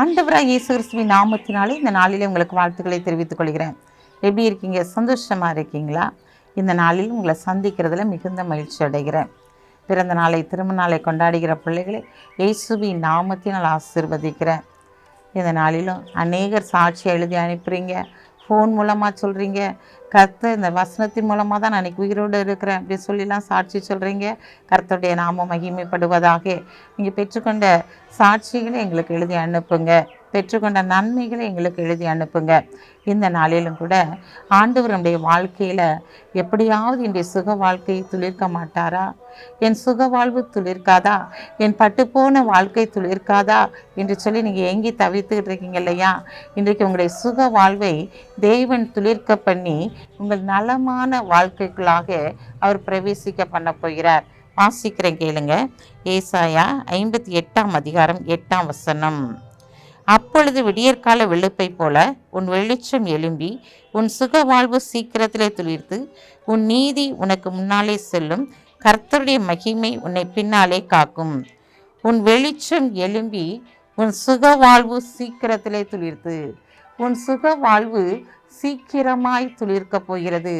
ஆண்டவராக இயேசு கிறிஸ்துவின் நாமத்தினாலே இந்த நாளிலே உங்களுக்கு வாழ்த்துக்களை தெரிவித்துக் கொள்கிறேன். எப்படி இருக்கீங்க? சந்தோஷமாக இருக்கீங்களா? இந்த நாளில் உங்களை சந்திக்கிறதுல மிகுந்த மகிழ்ச்சி அடைகிறேன். பிறந்த நாளை திருமண நாளை கொண்டாடுகிற பிள்ளைகளை இயேசுவின் நாமத்தினால் ஆசிர்வதிக்கிறேன். இந்த நாளிலும் அநேகர் சாட்சி எழுதி அனுப்புகிறீங்க ஃபோன் மூலமாக சொல்கிறீங்க கர்த்தர் இந்த வசனத்தின் மூலமாக தான் நான் அன்றைக்கி உயிரோடு இருக்கிறேன் அப்படி சொல்லிலாம் சாட்சி சொல்கிறீங்க கர்த்தருடைய நாமம் மகிமைப்படுவதாக. நீங்கள் பெற்றுக்கொண்ட சாட்சிகளை எங்களுக்கு எழுதி அனுப்புங்க. பெற்றுக்கொண்ட நன்மைகளை எங்களுக்கு எழுதி அனுப்புங்க. இந்த நாளிலும் கூட ஆண்டவர் வாழ்க்கையில் எப்படியாவது என்னுடைய சுக வாழ்க்கையை துளிர்க்க மாட்டாரா? என் சுக வாழ்வு துளிர்க்காதா? என் பட்டுப்போன வாழ்க்கை துளிர்க்காதா? என்று சொல்லி நீங்கள் ஏங்கி தவித்துக்கிட்டு இருக்கீங்க இல்லையா? இன்றைக்கு உங்களுடைய சுக வாழ்வை தெய்வன் துளிர்க்க பண்ணி உங்கள் நலமான வாழ்க்கைக்குள்ளாக அவர் பிரவேசிக்க பண்ண போகிறார். வாசிக்கிறேன் கேளுங்க. ஏசாயா ஐம்பத்தி எட்டாம் அதிகாரம் எட்டாம் வசனம். அப்பொழுது விடியற்கால வெளுப்பை போல உன் வெளிச்சம் எழும்பி உன் சுக வாழ்வு சீக்கிரத்திலே துளிர்த்து உன் நீதி உனக்கு முன்னாலே செல்லும். கர்த்தருடைய மகிமை உன்னை பின்னாலே காக்கும். உன் வெளிச்சம் எழும்பி உன் சுக வாழ்வு சீக்கிரத்திலே துளிர்த்து. உன் சுக வாழ்வு சீக்கிரமாய் துளிர்க்கப் போகிறது.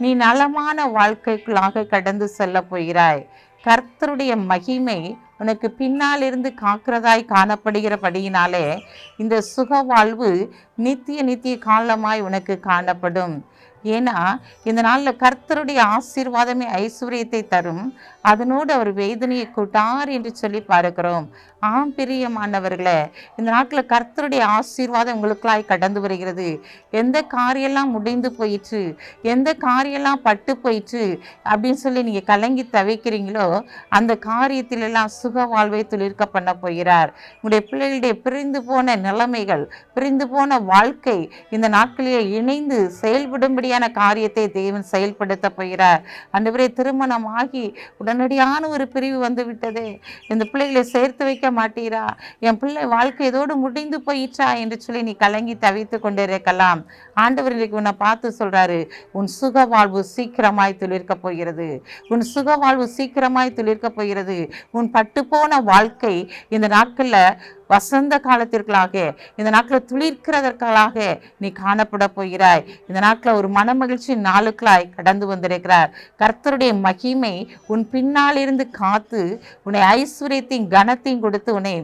நீ நலமான வாழ்க்கைக்குள்ளாக கடந்து செல்ல போகிறாய். கர்த்தருடைய மகிமை உனக்கு பின்னால் இருந்து காக்கிறதாய் காணப்படுகிறபடியினாலே இந்த சுக வாழ்வு நித்திய நித்திய காலமாய் உனக்கு காணப்படும். ஏன்னா இந்த நாளில் கர்த்தருடைய ஆசீர்வாதமே ஐஸ்வர்யத்தை தரும். அதனோடு அவர் வேதனையை கூட்டார் என்று சொல்லி பார்க்கிறோம். ஆம் பிரியமானவர்களே இந்த நாட்டில் கர்த்தருடைய ஆசீர்வாதம் உங்களுக்களாய் கடந்து வருகிறது. எந்த காரியெல்லாம் முடிந்து போயிற்று எந்த காரியெல்லாம் பட்டு போயிற்று அப்படின்னு சொல்லி நீங்கள் கலங்கி தவிக்கிறீங்களோ அந்த காரியத்திலெல்லாம் சுக வாழ்வை துளிர்க்க பண்ண போகிறார். உங்களுடைய பிள்ளைகளுடைய பிரிந்து போன நிலைமைகள் பிரிந்து போன வாழ்க்கை இந்த நாட்களிலே இணைந்து செயல்படும்படி உண்மையான காரியத்தை தேவன் செயல்படுத்த போகிறார். அன்றுவரே திருமணம் ஆகி உடனடியான ஒரு பிரிவு வந்து விட்டதே இந்த பிள்ளைகளை சேர்த்து வைக்க மாட்டீரா? என் பிள்ளை வாழ்க்கை இதோடு முடிந்து போயிற்றா என்று சொல்லி நீ கலங்கி தவித்து கொண்டிருக்கலாம். ஆண்டவர் இன்றைக்கு உன்னை பார்த்து சொல்றாரு உன் சுக வாழ்வு சீக்கிரமாய் துளிர்க்க போகிறது. உன் சுக வாழ்வு சீக்கிரமாய் துளிர்க்க போகிறது. உன் பட்டுப்போன வாழ்க்கை இந்த நாட்களில் வசந்த காலத்திற்களாக இந்த நாட்களில் துளிர்க்கிறதற்காக நீ காணப்பட போகிறாய். இந்த நாட்களில் ஒரு மனமகிழ்ச்சி நாளுக்களாய் கடந்து வந்திருக்கிறார். கர்த்தருடைய மகிமை உன் பின்னால் இருந்து காத்து உன்னை ஐஸ்வர்யத்தையும் கனத்தையும் கொடுத்து உன்னை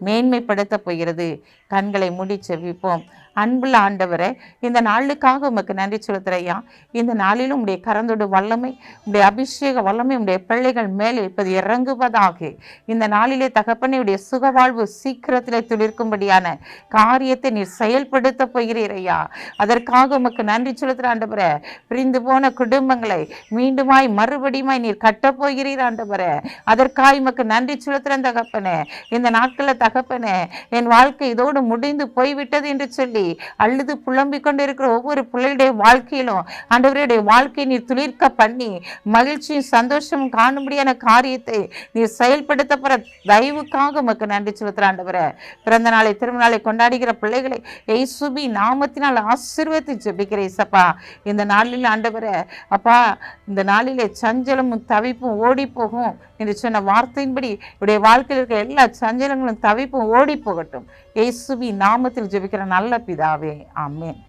மேன்மைப்படுத்த போகிறது. கண்களை மூடி செவிப்போம் அன்புள்ள ஆண்டவரே இந்த நாளுக்காக உமக்கு நன்றி செலுத்துறையா இந்த நாளிலும் உடைய கரந்தோட வல்லமை உடைய அபிஷேக வல்லமை உடைய பிள்ளைகள் மேலே இப்போது இறங்குவதாக. இந்த நாளிலே தகப்பனையுடைய சுகவாழ்வு சீக்கிரத்திலே துளிர்க்கும்படியான காரியத்தை நீர் செயல்படுத்த போகிறீரையா அதற்காக உமக்கு நன்றி செலுத்துகிற ஆண்டவரை பிரிந்து போன குடும்பங்களை மீண்டுமாய் மறுபடியுமாய் நீர் கட்டப் போகிறீர் அதற்காக உமக்கு நன்றி செலுத்துகிறேன் தகப்பனே. இந்த நாட்களில் தகப்பனே என் வாழ்க்கை இதோடு முடிந்து போய்விட்டது என்று சொல்லி அழுது புலம்பிக் கொண்டிருக்கிற ஒவ்வொரு பிள்ளைகளுடைய வாழ்க்கையிலும் ஆண்டவருடைய வாழ்க்கையை நீர் துளிர்க்க பண்ணி மகிழ்ச்சியும் சந்தோஷமும் காணும்படியான காரியத்தை நீர் செயல்படுத்த போகிற தயவுக்காக உமக்கு நன்றி செலுத்துகிற ஆண்டவரே. பிறந்த நாளை திருமணாலை கொண்டாடுகிற பிள்ளைகளை எய்சுபி நாமத்தினால் ஆசீர்வதி ஜெபிக்கிற இசப்பா. இந்த நாளில் ஆண்டவரே அப்பா இந்த நாளிலே சஞ்சலமும் தவிப்பும் ஓடி போகும் என்று சொன்ன வார்த்தையின்படி இவருடைய வாழ்க்கையில் இருக்கிற எல்லா சஞ்சலங்களும் தவிப்பும் ஓடி போகட்டும் இயேசுவி நாமத்தில் ஜெபிக்கிற நல்ல பிதாவே. ஆமேன்.